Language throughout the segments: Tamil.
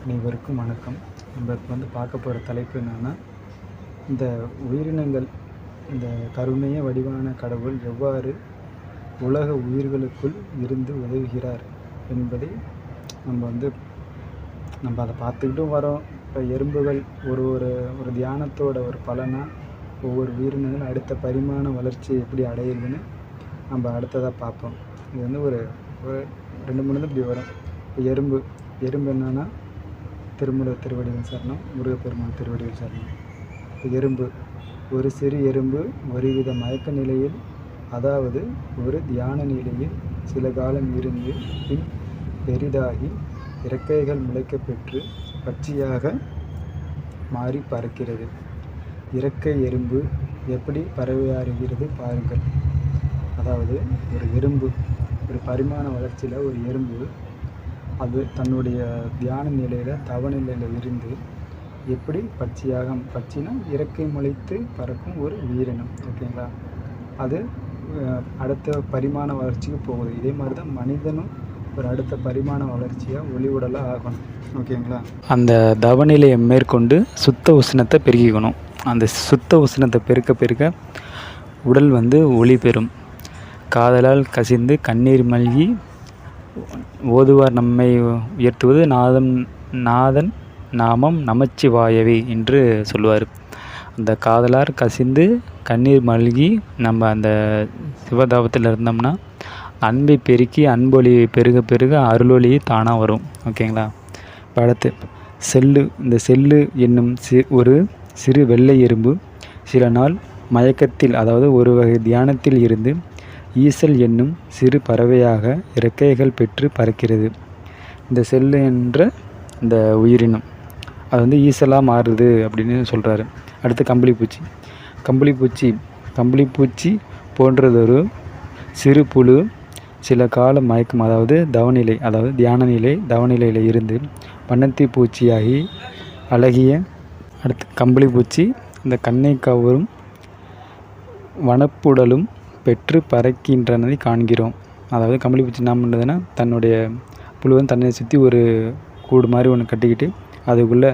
அனைவருக்கும் வணக்கம். நம்ம இப்போ வந்து பார்க்க போகிற தலைப்பு என்னென்னா இந்த உயிரினங்கள் இந்த கருணைய வடிவான கடவுள் எவ்வாறு உலக உயிர்களுக்குள் இருந்து உதவுகிறார் என்பதை நம்ம வந்து நம்ம அதை பார்த்துக்கிட்டும் வரோம். இப்போ எறும்புகள் ஒரு ஒரு ஒரு தியானத்தோட ஒரு பலனாக ஒவ்வொரு உயிரினங்களும் அடுத்த பரிமாண வளர்ச்சி எப்படி அடையுதுன்னு நம்ம அடுத்ததாக பார்ப்போம். இது வந்து ஒரு ஒரு ரெண்டு மூணு இப்படி வரும். இப்போ எறும்பு எறும்பு என்னென்னா திருமுருக திருவடிகள் சரணம் முருகப்பெருமான் திருவடிகள் சரணம். எறும்பு ஒரு சிறு எறும்பு ஒருவித மயக்க நிலையில் அதாவது ஒரு தியான நிலையில் சில காலம் இருந்து பின் பெரிதாகி இறக்கைகள் முளைக்க பெற்று பட்சியாக மாறி பறக்கிறது. இறக்கை எறும்பு எப்படி பறவையாறுகிறது பாருங்கள். அதாவது ஒரு எறும்பு ஒரு பரிமாண வளர்ச்சியில் ஒரு எறும்பு அது தன்னுடைய தியான நிலையில் தவ நிலையில் இருந்து எப்படி பட்சியாக பட்சினா இறக்கை முளைத்து பறக்கும் ஒரு உயிரினம் ஓகேங்களா? அது அடுத்த பரிமாண வளர்ச்சிக்கு போகுது. இதே மாதிரி தான் மனிதனும் ஒரு அடுத்த பரிமாண வளர்ச்சியாக ஒளி உடலாக ஆகணும் ஓகேங்களா? அந்த தவநிலையை மேற்கொண்டு சுத்த உஷ்ணத்தை பெருக்கிக்கணும் அந்த சுத்த உஷ்ணத்தை பெருக்க பெருக்க உடல் வந்து ஒளி பெறும். காதலால் கசிந்து கண்ணீர் மல்கி ஓதுவார் நம்மை உயர்த்துவது நாதம் நாதன் நாமம் நமச்சிவாயவே என்று சொல்லுவார். அந்த காதலார் கசிந்து கண்ணீர் மல்கி நம்ம அந்த சிவதாபத்தில் இருந்தோம்னா அன்பை பெருக்கி அன்பொலி பெருக பெருக அருளொலி தானாக வரும். ஓகேங்களா? அடுத்து செல்லு. இந்த செல்லு என்னும் சி ஒரு சிறு வெள்ளை எறும்பு. சில நாள் மயக்கத்தில் அதாவது ஒரு வகை தியானத்தில் இருந்து ஈசல் என்னும் சிறு பறவையாக இறக்கைகள் பெற்று பறக்கிறது. இந்த செல்லு என்ற இந்த உயிரினம் அது வந்து ஈசலாக மாறுது அப்படின்னு சொல்கிறாரு அடுத்து கம்பளிப்பூச்சி. கம்பளிப்பூச்சி கம்பளிப்பூச்சி போன்றதொரு சிறு புழு சில கால மயக்கம் அதாவது தவநிலை அதாவது தியான நிலை தவநிலையில் இருந்து வண்ணத்தி பூச்சியாகி அழகிய அடுத்து கம்பளிப்பூச்சி இந்த கண்ணை கவரும் வனப்புடலும் பெற்று பறக்கின்றனதை காண்கிறோம். அதாவது கம்பளிப்பூச்சி என்ன பண்ணுறதுன்னா தன்னுடைய புழுவன் தன்னை சுற்றி ஒரு கூடு மாதிரி ஒன்று கட்டிக்கிட்டு அதுக்குள்ளே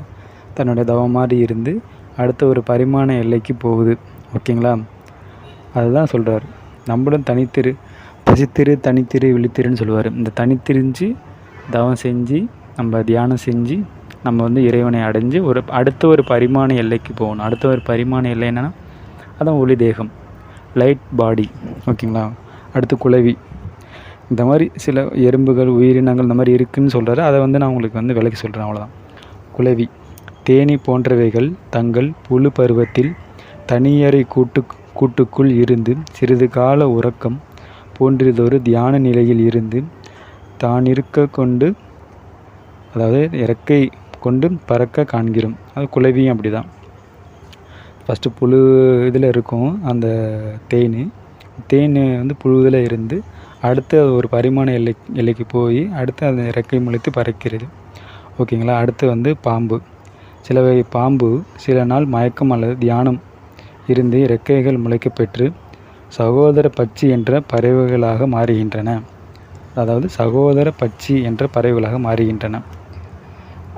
தன்னுடைய தவம் மாதிரி இருந்து அடுத்த ஒரு பரிமாண எல்லைக்கு போகுது. ஓகேங்களா அதுதான் சொல்கிறார் நம்மளும் தனித்திரு பசித்திரு தனித்திரு விழித்திருன்னு சொல்லுவார். இந்த தனித்திரிஞ்சு தவம் செஞ்சு நம்ம தியானம் செஞ்சு நம்ம வந்து இறைவனை அடைஞ்சு ஒரு அடுத்த ஒரு பரிமாண எல்லைக்கு போகணும். அடுத்த ஒரு பரிமாண எல்லை என்னென்னா அதான் ஒளி தேகம். லைட் பாடி ஓகேங்களா? அடுத்து குளவி இந்த மாதிரி சில எறும்புகள் உயிரினங்கள் இந்த மாதிரி இருக்குன்னு சொல்கிறாரு அதை வந்து நான் உங்களுக்கு வந்து விலைக்கு சொல்கிறேன் அவ்வளோதான் குளவி தேனி போன்றவைகள் தங்கள் புழு பருவத்தில் தனியறை கூட்டு கூட்டுக்குள் இருந்து சிறிது கால உறக்கம் போன்றதொரு தியான நிலையில் இருந்து தான் இருக்க கொண்டு அதாவது இறக்கை கொண்டு பறக்க காண்கிறோம். அது குலவியும் அப்படி தான் ஃபஸ்ட்டு புழு இதில் இருக்கும் அந்த தேன். தேன் வந்து புழுவில் இருந்து அடுத்து அது ஒரு பரிமாண எல்லை எல்லைக்கு போய் அடுத்து அந்த இறக்கை முளைத்து பறக்கிறது. ஓகேங்களா? அடுத்து வந்து பாம்பு. சில வகை பாம்பு சில நாள் மயக்கம் அல்லது தியானம் இருந்து இறக்கைகள் முளைக்கப்பெற்று சகோதர பட்சி என்ற பறவைகளாக மாறுகின்றன. அதாவது சகோதர பட்சி என்ற பறவைகளாக மாறுகின்றன.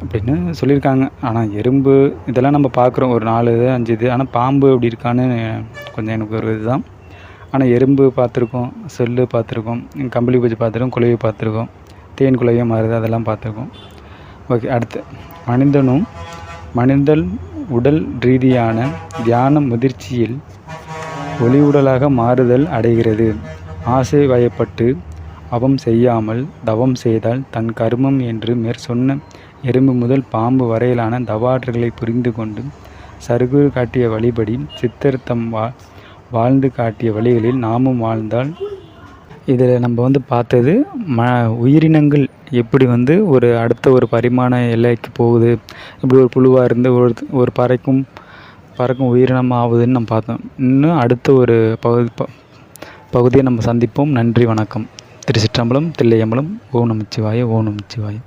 அப்படின்னு சொல்லியிருக்காங்க. ஆனால் எறும்பு இதெல்லாம் நம்ம பார்க்குறோம். ஒரு நாலு இது அஞ்சு இது. ஆனால் பாம்பு அப்படி இருக்கான்னு கொஞ்சம் எனக்கு ஒரு இதுதான். ஆனால் எறும்பு பார்த்துருக்கோம் செல்லு பார்த்துருக்கோம் கம்பளி பூச்சி பார்த்துருக்கோம் குளவி பார்த்துருக்கோம் தேன் குளவியாக மாறுது அதெல்லாம் பார்த்துருக்கோம். ஓகே அடுத்து. மனிதனும் மனிதன் உடல் ரீதியான தியான முதிர்ச்சியில் ஒளி உடலாக மாறுதல் அடைகிறது. ஆசை வயப்பட்டு அவம் செய்யாமல் தவம் செய்தால் தன் கர்மம் என்று மேற் சொன்ன எறும்பு முதல் பாம்பு வரையிலான தவாற்றுகளை புரிந்து கொண்டு சருகுரு காட்டிய வழிபடி சித்தர் தம் வா வாழ்ந்து காட்டிய வழிகளில் நாமும் வாழ்ந்தால். இதில் நம்ம வந்து பார்த்தது ம உயிரினங்கள் எப்படி வந்து ஒரு அடுத்த ஒரு பரிமாண எல்லைக்கு போகுது. இப்படி ஒரு புழுவாக இருந்து ஒரு ஒரு பறக்கும் பறக்கும் உயிரினம் ஆகுதுன்னு நம்ம பார்த்தோம். இன்னும் அடுத்த ஒரு பகுதி ப பகுதியை நம்ம சந்திப்போம். நன்றி வணக்கம். திருச்சிற்றம்பலம் தில்லையம்பலம் ஓம் நமச்சிவாய ஓம் நமச்சிவாயம்